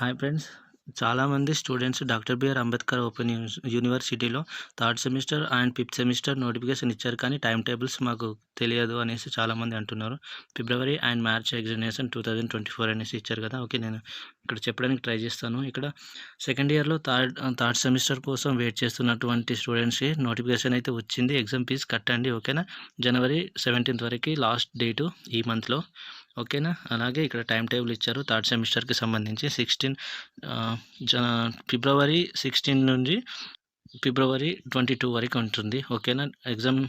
Hi friends చాలామంది students doctor BR Ambedkar open యూనివర్సిటీలో third semester and fifth semester notification ఇచ్చారు. కానీ time tables మాకు తెలియదు అనేసి చాలామంది అంటున్నారు. February and March examination two thousand twenty four అనేసి ఇచ్చారు కదా. ఓకే నేను ఇక్కడ చెప్పడానికి ట్రై చేస్తాను. ఇక్కడ సెకండ్ ఇయర్లో థర్డ్ థర్డ్ సెమిస్టర్ కోసం వెయిట్ చేస్తున్నటువంటి స్టూడెంట్స్కి నోటిఫికేషన్ అయితే వచ్చింది. ఎగ్జామ్ ఫీజ్ కట్టండి ఓకేనా? జనవరి సెవెంటీన్త్ వరకు లాస్ట్ డేటు ఈ మంత్లో ఓకేనా? అలాగే ఇక్కడ టైం టేబుల్ ఇచ్చారు. థర్డ్ సెమిస్టర్కి సంబంధించి సిక్స్టీన్ ఫిబ్రవరి సిక్స్టీన్ నుండి ఫిబ్రవరి ట్వంటీ టూ వరకు ఉంటుంది. ఓకేనా? ఎగ్జామ్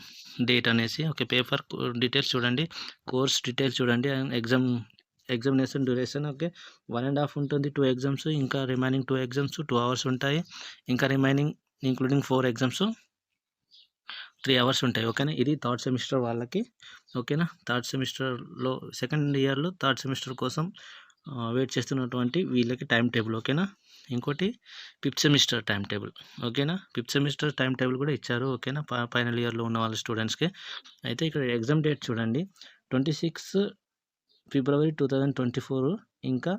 డేట్ అనేసి ఓకే పేపర్ డీటెయిల్స్ చూడండి. కోర్స్ డీటెయిల్స్ చూడండి. And exam examination duration okay. One and half ఉంటుంది టూ ఎగ్జామ్స్. ఇంకా remaining two exams two hours ఉంటాయి. ఇంకా remaining including four exams. Three hours ఉంటాయి. ఓకేనా? ఇది థర్డ్ సెమిస్టర్ వాళ్ళకి. ఓకేనా? థర్డ్ సెమిస్టర్లో సెకండ్ ఇయర్లో థర్డ్ సెమిస్టర్ కోసం వెయిట్ చేస్తున్నటువంటి వీళ్ళకి టైం టేబుల్. ఓకేనా? ఇంకోటి ఫిఫ్త్ సెమిస్టర్ టైం టేబుల్. ఓకేనా? ఫిఫ్త్ సెమిస్టర్ టైం టేబుల్ కూడా ఇచ్చారు. ఓకేనా? ఫైనల్ ఇయర్లో ఉన్న వాళ్ళ స్టూడెంట్స్కి. అయితే ఇక్కడ ఎగ్జామ్ డేట్ చూడండి. Twenty six February two thousand twenty four ఇంకా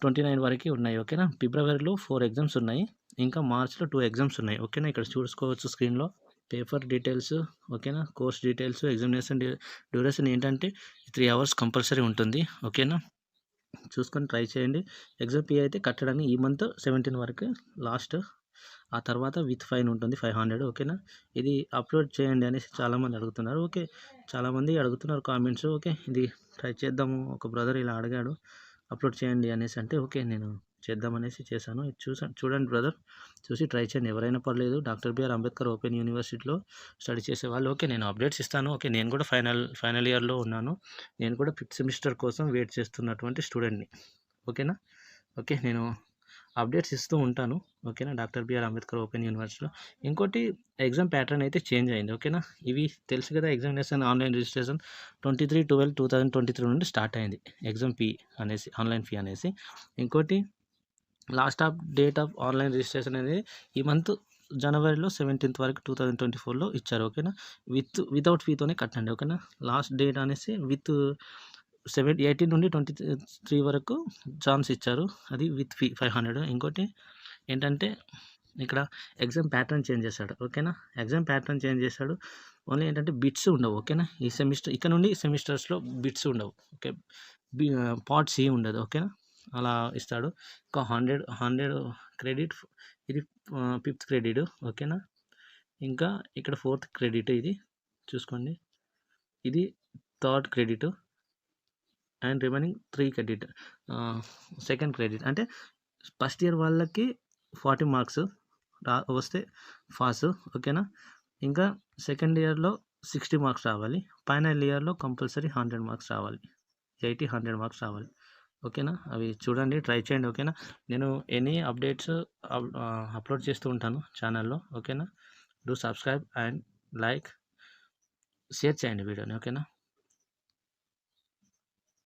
ట్వంటీ నైన్ వరకు ఉన్నాయి. ఓకేనా? ఫిబ్రవరిలో ఫోర్ ఎగ్జామ్స్ ఉన్నాయి. ఇంకా మార్చ్లో టూ ఎగ్జామ్స్ ఉన్నాయి. ఓకేనా? ఇక్కడ చూసుకోవచ్చు స్క్రీన్లో. పేపర్ డీటెయిల్స్ ఓకేనా? కోర్స్ డీటెయిల్స్ ఎగ్జామినేషన్ డ్యూరేషన్ ఏంటంటే త్రీ అవర్స్ కంపల్సరీ ఉంటుంది ఓకేనా? చూసుకొని ట్రై చేయండి. ఎగ్జామ్ ఫీ అయితే కట్టడానికి ఈ మంత్ సెవెంటీన్ వరకు లాస్ట్. ఆ తర్వాత విత్ ఫైన్ ఉంటుంది ఫైవ్ హండ్రెడ్ ఓకేనా? ఇది అప్లోడ్ చేయండి అనేసి చాలామంది అడుగుతున్నారు. ఓకే చాలామంది అడుగుతున్నారు కామెంట్స్. ఓకే ఇది ట్రై చేద్దాము. ఒక బ్రదర్ ఇలా అడిగాడు అప్లోడ్ చేయండి అనేసి అంటే ఓకే నేను చేద్దామనేసి చేశాను. ఇది చూసా చూడండి బ్రదర్. చూసి ట్రై చేయండి. ఎవరైనా పర్లేదు. డాక్టర్ బిఆర్ అంబేద్కర్ ఓపెన్ యూనివర్సిటీలో స్టడీ చేసే వాళ్ళు. ఓకే నేను అప్డేట్స్ ఇస్తాను. ఓకే నేను కూడా ఫైనల్ ఫైనల్ ఇయర్లో ఉన్నాను. నేను కూడా ఫిఫ్త్ సెమిస్టర్ కోసం వెయిట్ చేస్తున్నటువంటి స్టూడెంట్ని. ఓకేనా? ఓకే నేను అప్డేట్స్ ఇస్తూ ఉంటాను. ఓకేనా? డాక్టర్ బిఆర్ అంబేద్కర్ ఓపెన్ యూనివర్సిటీలో. ఇంకోటి ఎగ్జామ్ ప్యాటర్న్ అయితే చేంజ్ అయింది. ఓకేనా? ఇవి తెలుసు కదా examination online registration. Twenty three twelve two thousand twenty three నుండి స్టార్ట్ అయింది. ఎగ్జామ్ ఫీ అనేసి ఆన్లైన్ ఫీ అనేసి. ఇంకోటి last of date of online registration అనేది ఈ మంత్ జనవరిలో సెవెంటీన్త్ వరకు టూ థౌజండ్ ట్వంటీ ఫోర్లో ఇచ్చారు ఓకేనా? విత్ వితౌట్ ఫీతోనే కట్టండి ఓకేనా? లాస్ట్ డేట్ అనేసి విత్ సెవెన్ ఎయిటీన్ నుండి ట్వంటీ త్రీ వరకు ఛాన్స్ ఇచ్చారు అది విత్ ఫీ ఫైవ్ హండ్రెడ్. ఇంకోటి ఏంటంటే ఇక్కడ ఎగ్జామ్ ప్యాటర్న్ చేంజ్ చేశాడు ఓకేనా? ఎగ్జామ్ ప్యాటర్న్ చేంజ్ చేశాడు. ఓన్లీ ఏంటంటే బిట్స్ ఉండవు ఓకేనా? ఈ సెమిస్టర్ ఇక్కడ నుండి సెమిస్టర్స్లో బిట్స్ ఉండవు ఓకే? పార్ట్ సి ఉండదు ఓకేనా? అలా ఇస్తాడు. ఒక హండ్రెడ్ హండ్రెడ్ క్రెడిట్ ఇది ఫిఫ్త్ క్రెడిట్ ఓకేనా? ఇంకా ఇక్కడ ఫోర్త్ క్రెడిట్ ఇది చూసుకోండి. ఇది third credit and remaining three credit second credit. అంటే ఫస్ట్ ఇయర్ వాళ్ళకి ఫార్టీ మార్క్స్ రా వస్తే పాస్ ఓకేనా? ఇంకా సెకండ్ ఇయర్లో సిక్స్టీ మార్క్స్ రావాలి. ఫైనల్ ఇయర్లో కంపల్సరీ హండ్రెడ్ మార్క్స్ రావాలి. ఎయిటీ హండ్రెడ్ మార్క్స్ రావాలి. ఓకేనా? అవి చూడండి ట్రై చేయండి ఓకేనా? నేను ఎనీ అప్డేట్స్ అప్లోడ్ చేస్తూ ఉంటాను ఛానల్లో ఓకేనా? Do subscribe and like share చేయండి వీడియోని ఓకేనా?